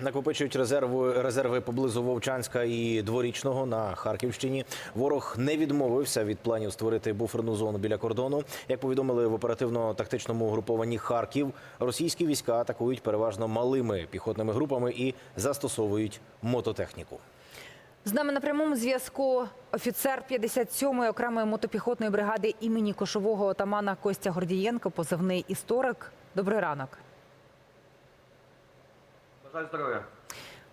Накопичують резерви, резерви поблизу Вовчанська і Дворічного на Харківщині. Ворог не відмовився від планів створити буферну зону біля кордону. Як повідомили в оперативно-тактичному групованні Харків, російські війська атакують переважно малими піхотними групами і застосовують мототехніку. З нами на прямому зв'язку офіцер 57-ї окремої мотопіхотної бригади імені кошового отамана Костя Гордієнко, позивний історик. Добрий ранок. Бажаю здоров'я.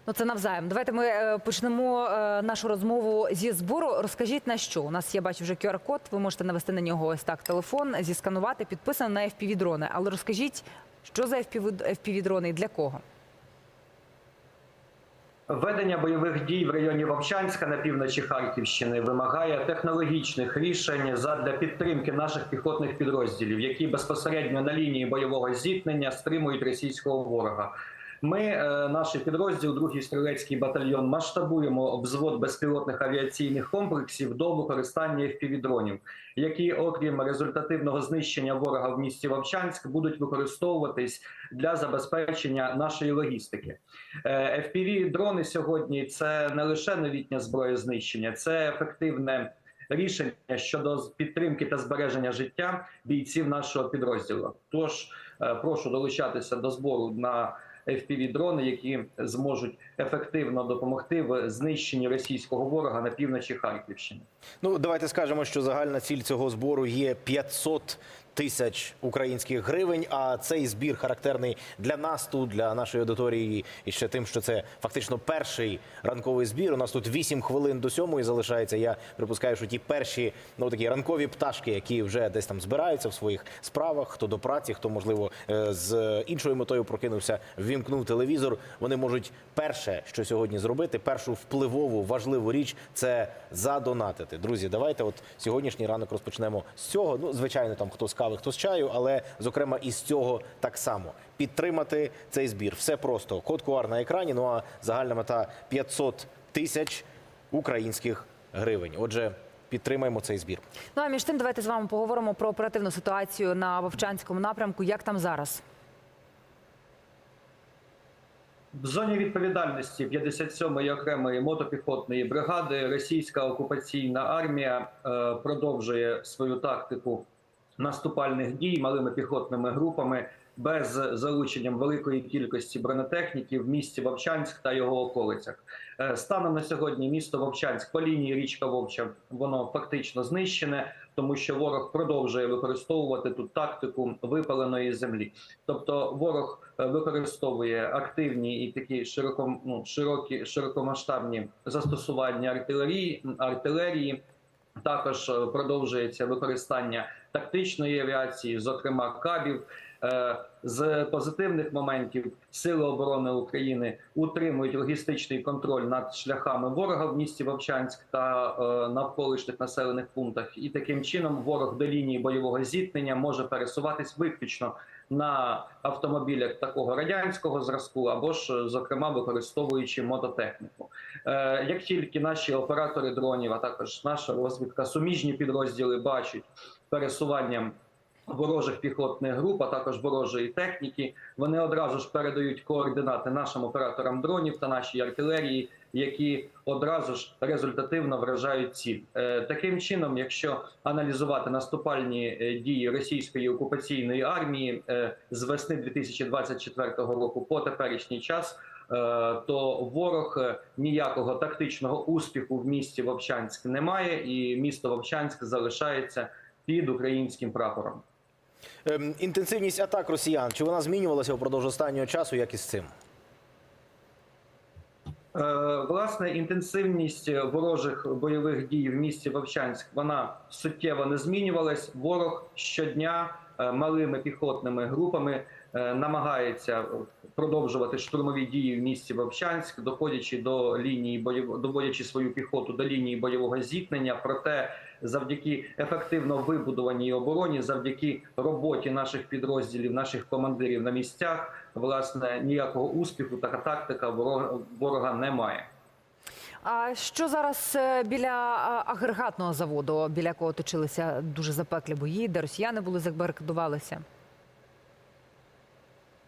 Ну це навзаєм. Давайте ми е, почнемо е, нашу розмову зі збору. Розкажіть на що у нас. Я бачу вже QR-код. Ви можете навести на нього ось так телефон, зісканувати, підписано на fpv дрони. Але розкажіть, що за fpv дрони і для кого? Ведення бойових дій в районі Вовчанська на півночі Харківщини вимагає технологічних рішень задля підтримки наших піхотних підрозділів, які безпосередньо на лінії бойового зіткнення стримують російського ворога. Ми, е, наш підрозділ, другий стрілецький батальйон, масштабуємо взвод безпілотних авіаційних комплексів до використання FPV-дронів, які, окрім результативного знищення ворога в місті Вовчанськ, будуть використовуватись для забезпечення нашої логістики. Е, FPV-дрони сьогодні це не лише новітня зброя знищення, це ефективне рішення щодо підтримки та збереження життя бійців нашого підрозділу. Тож е, прошу долучатися до збору на FPV-дрони, які зможуть ефективно допомогти в знищенні російського ворога на півночі Харківщини. Ну давайте скажемо, що загальна ціль цього збору є 500 тисяч українських гривень. А цей збір характерний для нас тут, для нашої аудиторії, і ще тим, що це фактично перший ранковий збір. У нас тут 8 хвилин до сьомої залишається. Я припускаю, що ті перші ну такі ранкові пташки, які вже десь там збираються в своїх справах, хто до праці, хто можливо е, з іншою метою прокинувся, ввімкнув телевізор. Вони можуть перше, що сьогодні зробити, першу впливову важливу річ це задонатити. Друзі, давайте от сьогоднішній ранок розпочнемо з цього. Ну, звичайно, там хто з хто з чаю, але зокрема і з цього так само підтримати цей збір. Все просто код QR на екрані. Ну а загальна мета 500 тисяч українських гривень. Отже. Підтримаємо цей збір. Ну а між тим, давайте з вами поговоримо про оперативну ситуацію на Вовчанському напрямку. Як там зараз? В зоні відповідальності 57-ї окремої мотопіхотної бригади російська окупаційна армія е, продовжує свою тактику наступальних дій малими піхотними групами без залученням великої кількості бронетехніки в місті Вовчанськ та його околицях. Е, Станом на сьогодні місто Вовчанськ по лінії річка Вовча воно фактично знищене, тому що ворог продовжує використовувати тут тактику випаленої землі. Тобто ворог е, використовує активні і такі широко, ну, широкі широкомасштабні застосування артилерії артилерії. Також е, продовжується використання тактичної авіації, зокрема кабів. Е, З позитивних моментів Сили оборони України утримують логістичний контроль над шляхами ворога в місті Вовчанськ та е, навколишніх населених пунктах. І таким чином ворог до лінії бойового зіткнення може пересуватись виключно на автомобілях такого радянського зразку, або ж, зокрема, використовуючи мототехніку. Е, Як тільки наші оператори дронів, а також наша розвідка, суміжні підрозділи бачать пересуванням ворожих піхотних груп, а також ворожої техніки, вони одразу ж передають координати нашим операторам дронів та нашій артилерії, які одразу ж результативно вражають ціль. Е, Таким чином, якщо аналізувати наступальні е, дії російської окупаційної армії з весни 2024 року по теперішній час. Е, То ворог е, ніякого тактичного успіху в місті Вовчанськ не має, і місто Вовчанськ залишається під українським прапором. Ем, інтенсивність атак росіян чи вона змінювалася впродовж останнього часу? Як із цим? Е, Власне, інтенсивність ворожих бойових дій в місті Вовчанськ вона суттєво не змінювалась. Ворог щодня малими піхотними групами е, намагається продовжувати штурмові дії в місті Вовчанськ, доходячи до лінії бойов... доводячи свою піхоту до лінії бойового зіткнення. Проте, завдяки ефективно вибудованій обороні, завдяки роботі наших підрозділів, наших командирів на місцях, власне, ніякого успіху така тактика ворога, ворога немає. А що зараз е, біля агрегатного заводу, біля якого точилися дуже запеклі бої, де росіяни були забарикадувалися?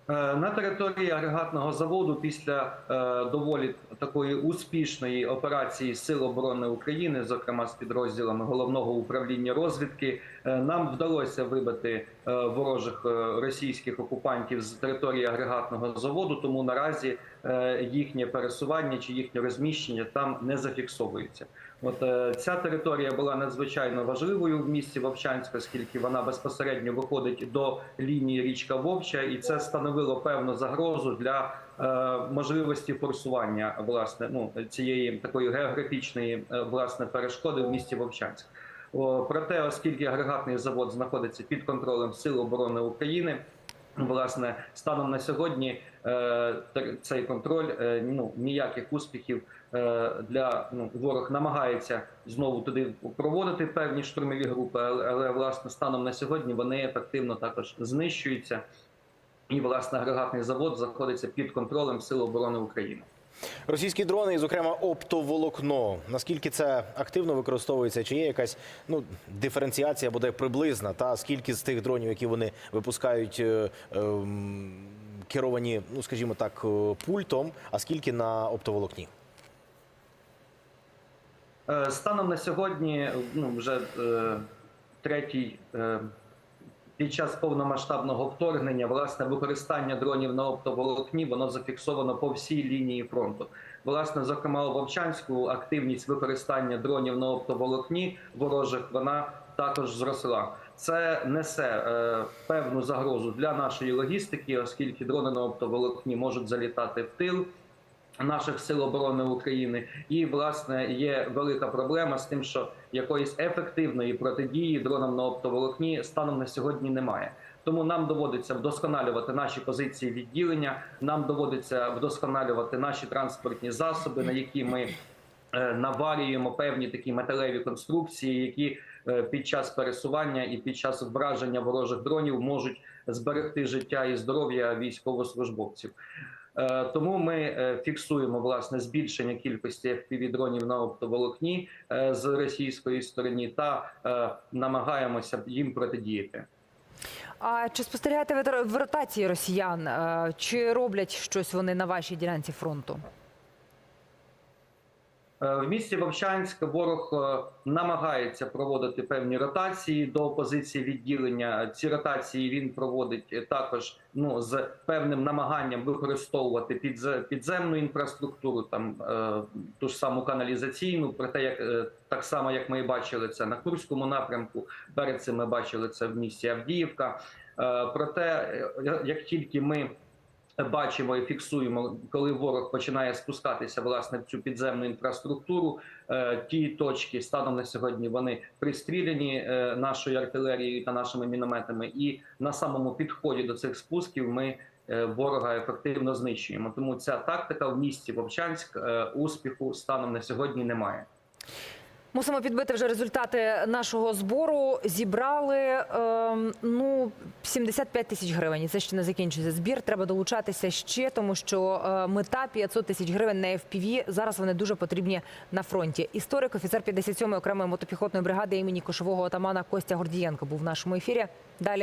Е, На території агрегатного заводу після е, доволі такої успішної операції Сил оборони України, зокрема з підрозділами головного управління розвідки, нам вдалося вибити е, ворожих е, російських окупантів з території агрегатного заводу. Тому наразі е, їхнє пересування чи їхнє розміщення там не зафіксовується. От е, ця територія була надзвичайно важливою в місті Вовчанськ, оскільки вона безпосередньо виходить до лінії річка Вовча, і це становило певну загрозу для е, можливості форсування власне ну цієї такої географічної е, власне перешкоди в місті Вовчанськ. Проте, оскільки агрегатний завод знаходиться під контролем Сил оборони України, власне, станом на сьогодні е, цей контроль е, ну ніяких успіхів е, для ну ворог намагається знову туди проводити певні штурмові групи, але, але власне станом на сьогодні вони ефективно також знищуються. І власне агрегатний завод знаходиться під контролем Сил оборони України. Російські дрони, і, зокрема, оптоволокно. Наскільки це активно використовується? Чи є якась ну диференціація, буде приблизна? Та скільки з тих дронів, які вони випускають, е, ем, керовані, ну скажімо так, е, пультом, а скільки на оптоволокні? Е, Станом на сьогодні, ну вже е, третій е, під час повномасштабного вторгнення, власне, використання дронів на оптоволокні воно зафіксовано по всій лінії фронту. Власне, зокрема, у Вовчанську активність використання дронів на оптоволокні ворожих вона також зросла. Це несе е, певну загрозу для нашої логістики, оскільки дрони на оптоволокні можуть залітати в тил наших сил оборони України, і власне є велика проблема з тим, що якоїсь ефективної протидії дронам на оптоволокні станом на сьогодні немає. Тому нам доводиться вдосконалювати наші позиції відділення. Нам доводиться вдосконалювати наші транспортні засоби, на які ми е, наварюємо певні такі металеві конструкції, які е, під час пересування і під час враження ворожих дронів можуть зберегти життя і здоров'я військовослужбовців. Е, Тому ми е, фіксуємо власне збільшення кількості FPV-дронів на оптоволокні е, з російської сторони та намагаємося їм протидіяти. А чи спостерігаєте ви в ротації росіян? Чи роблять щось вони на вашій ділянці фронту? Е, В місті Вовчанськ ворог е, намагається проводити певні ротації до позиції відділення. Ці ротації він проводить е, також ну з певним намаганням використовувати підзе- підземну інфраструктуру, там ту ж саму каналізаційну. Проте, як так само як ми бачили це на Курському напрямку, перед цим ми бачили це в місті Авдіївка. Проте, як тільки ми бачимо і фіксуємо, коли ворог починає спускатися власне в цю підземну інфраструктуру. е, Ті точки станом на сьогодні вони пристріляні е, нашою артилерією та нашими мінометами. І на самому підході до цих спусків ми е, ворога ефективно знищуємо. Тому ця тактика в місті Вовчанськ успіху станом на сьогодні немає. Мусимо підбити вже результати нашого збору. Зібрали е, ну 75 тисяч гривень. І Це ще не закінчується збір. Треба долучатися ще, тому що е, мета 500 тисяч гривень на FPV. Зараз вони дуже потрібні на фронті. Історик, офіцер 57-ї окремої мотопіхотної бригади імені кошового отамана Костя Гордієнко був в нашому ефірі. Далі.